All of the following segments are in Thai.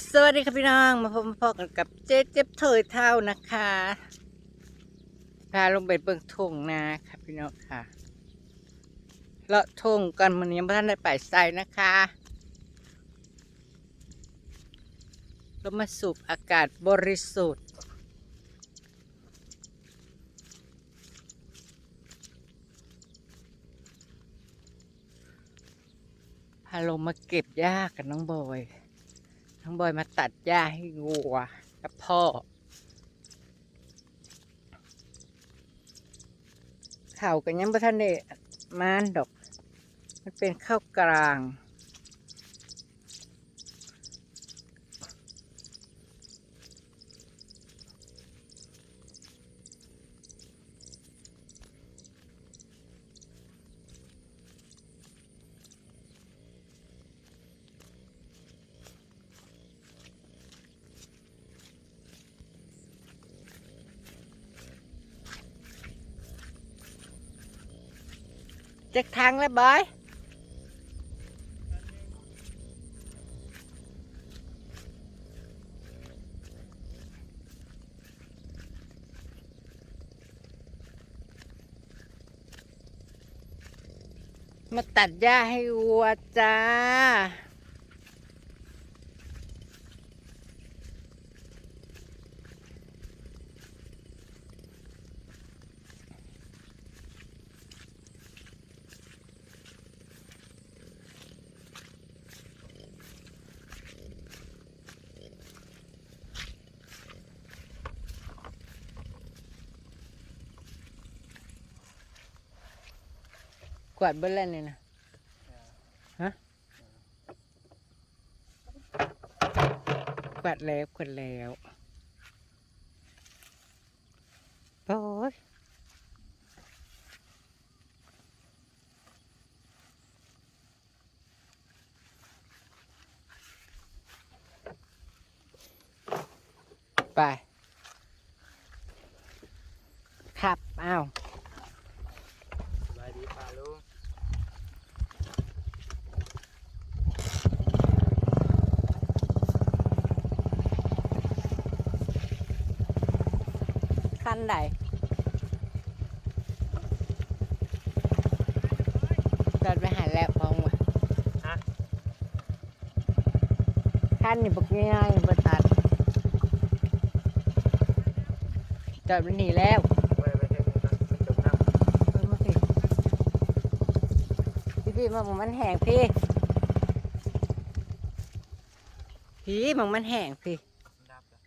สวัสดีครับพี่น้อง มาพบมาพอกันกับเจ๊เจ็บเถยเท่านะคะ พาลงไปเบิ่งทุ่งนาค่ะพี่น้องค่ะเลาะทุ่งกันมันยังไม่ทันได้ไปใส่นะคะเรามาสูบอากาศบริสุทธิ์พาลงมาเก็บหญ้ากับน้องบอย น้องบอยมาตัดหญ้าให้วัวกับพ่อ เข่ากันยังบ่ทันได้มานดอก มันเป็นข้าวกลาง จักทางแล้วบอยมาตัดหญ้าให้วัวจ้า วาดเบิ้ลแล้วนี่นะฮะกวาดแล้วกวาดแล้วโอ้ยไป ครับ อ้าว สบายดีป่าลุง ขั้นใดจอดไปหาแล้วพองวะฮะขั้นนี่บอกง่ายๆบ่ตัดจอดมันหนีแล้วไว้ไปเถอะนะมันจมน้เออมาสิพี่พี่มองมันแห้งพี่พี่มองมันแห้งพี่ำดับแล้ว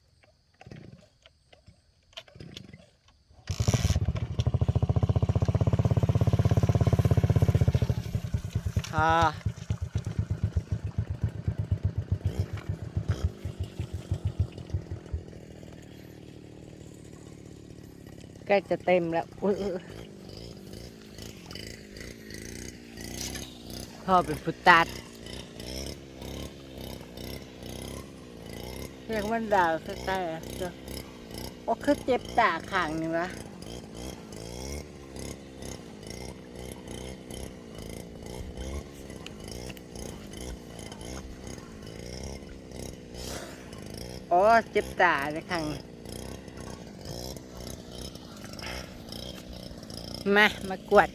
อ่าใกล้จะเต็มแล้วอือพ่อเป็นผู้ตัดเรียกมันดาวใกล้ๆอะเจ้าโอ้คือเจ็บตาข้างนี่วะ เจ็บตาเลยคังมา มากวด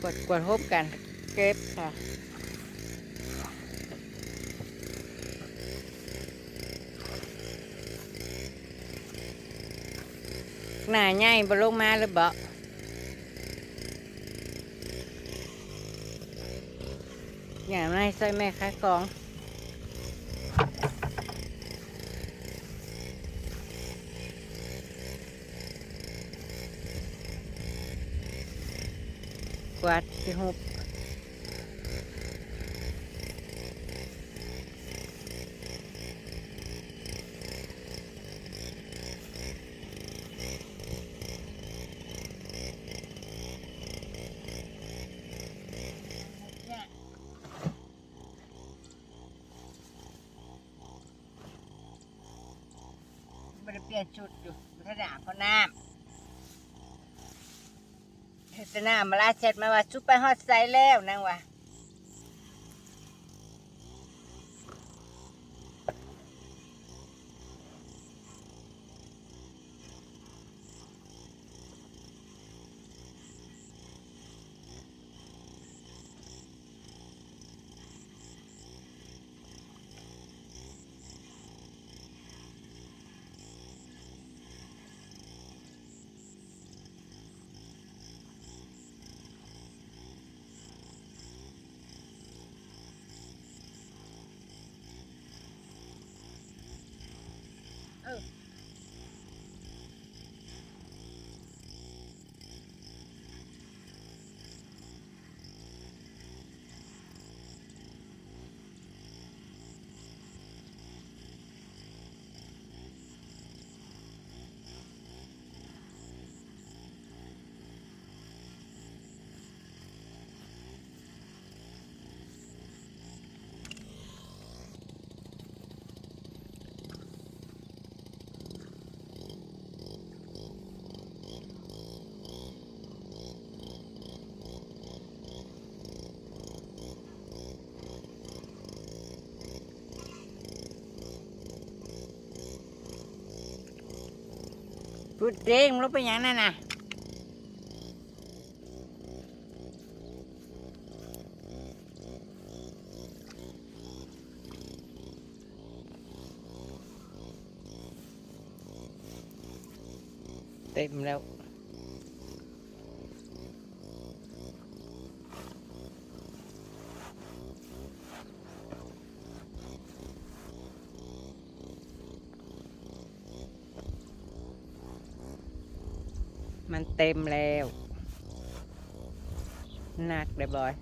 กวดกวดพบกัน เก็บค่ะ หน้าใหญ่บ่ลงมาเลยบ่อย่างไรใส่แม่ค้ากองกวาดที่หุบ ปลี่ยนชุดอยู่ถ้าด่าพราะน้ำเทศนามาลาเช็ดมาว่าชุดไปฮอดไซแล้วนางว่า ดเด้งรู้ไปยังนั่นน่ะเต็มแล้ว มันเต็มแล้วหนักเลยบอย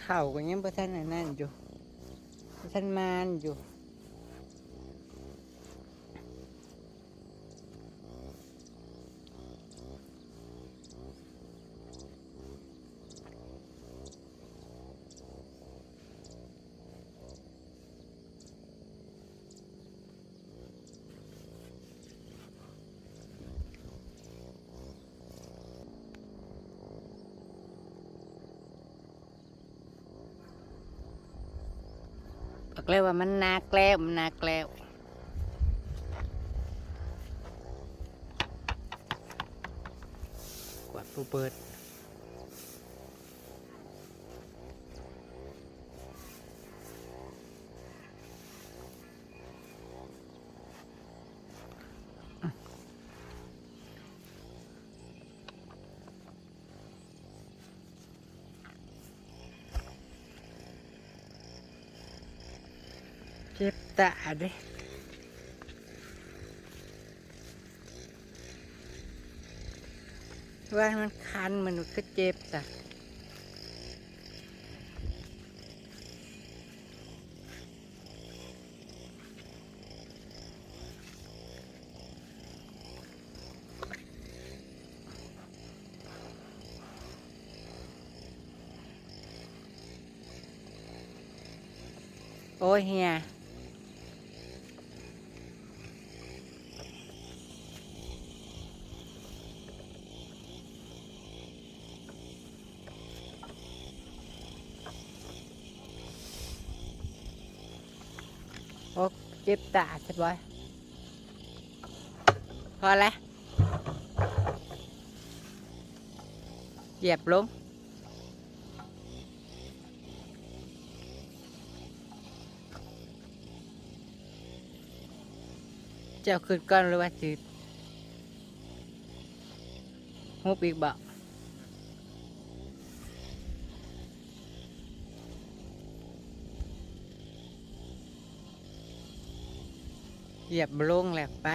เข่าก็ยังประท่านอันนั่นอยู่บ่ท่านมานอยู่ เลยว่ามันหนักแล้วมันหนักแล้วกวาดผู้เปิด เจ็บตาเด้ว่ามันคันมันก็เจ็บจ้ะโอ้ยเฮีย โอ้ เจ็บตาใช่บอยพอแล้วเหยียบลงเจ้าขึ้นก้อนหรือว่าจืดหุบอีกบ่ เหยียบลงแล้วไป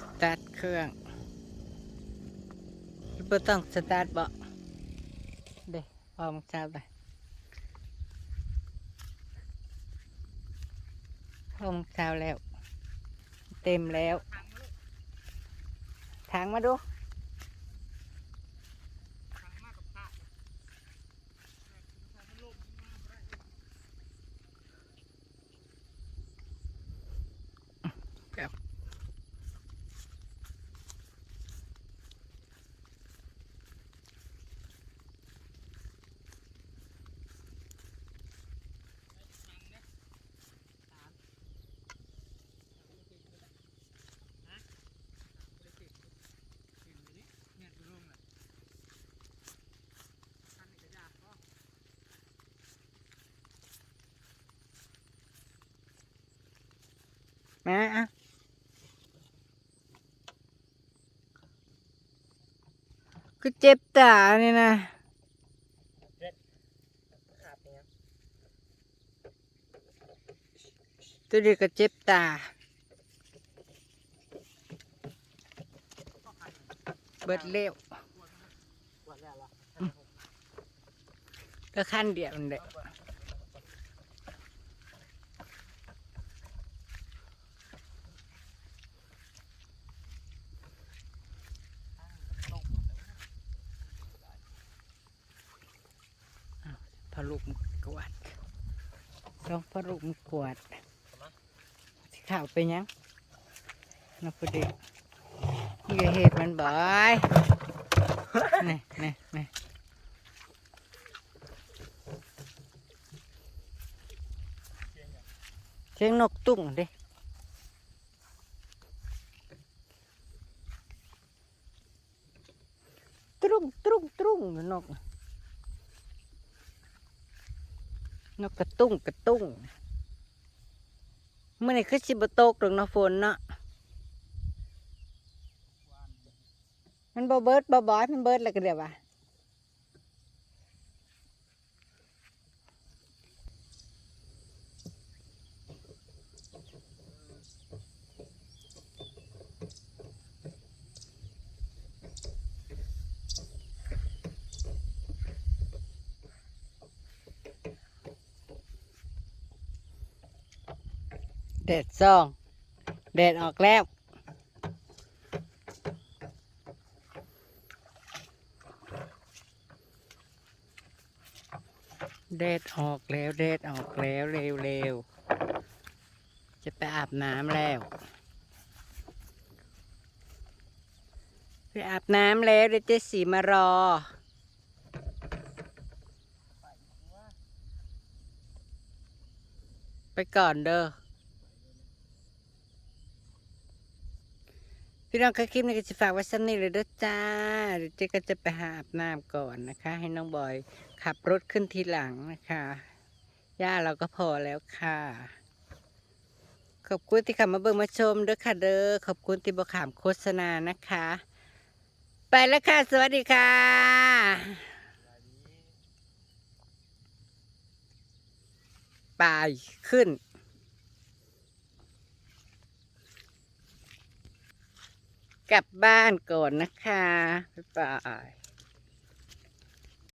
สตาร์ทเครื่องไม่ต้องสตาร์ทบ่เด้พอมเช้าไปพอมเช้าแล้ว เต็มแล้วทางมาดู มาอะก็เจ็บตาเนี่ยนะอาบเนี่ยตัวเดียวก็เจ็บตาเบิดเร็วปวดแล้วล่ะก็ขั้นเดียวนั่นแหละ ลูกมกวาดต้องพระลูกมกวาดสิข่าวไปยังนักประเด็กนี่ก็เหตุมันบ่อยนี่นี่นี่เสียงนกตุ้งเด้ตรุงตรุงตรุงนก นกกระตุ้งกระตุ้งเมื่อไหร่คือสิบโตกหรอกนาะฝนเนาะมันบ่เบิดบ่บอยมันเบิดแล้วก็เดี๋ยวว่า แดดซองแดดออกแล้วแดดออกแล้วแดดออกแล้วเร็วเร็วๆ จะไปอาบน้ำแล้ว ไปอาบน้ำแล้วเดี๋ยวเจ๊สีมารอ ไปก่อนเด้อ พี่น้องคะคลิปนี้ก็จะฝากไว้สักนิดเลยด้อจ้าเดี๋ยวเจ๊ก็จะไปหาอาบน้ำก่อนนะคะ ให้น้องบอยขับรถขึ้นทีหลังนะคะย่าเราก็พอแล้วค่ะ ขอบคุณที่เข้ามาเบิ่งมาชมเด้อค่ะเด้อขอบคุณที่บอขามโฆษณานะคะ ไปแล้วค่ะ สวัสดีค่ะไปขึ้น กลับบ้านก่อนนะคะบ๊ายบาย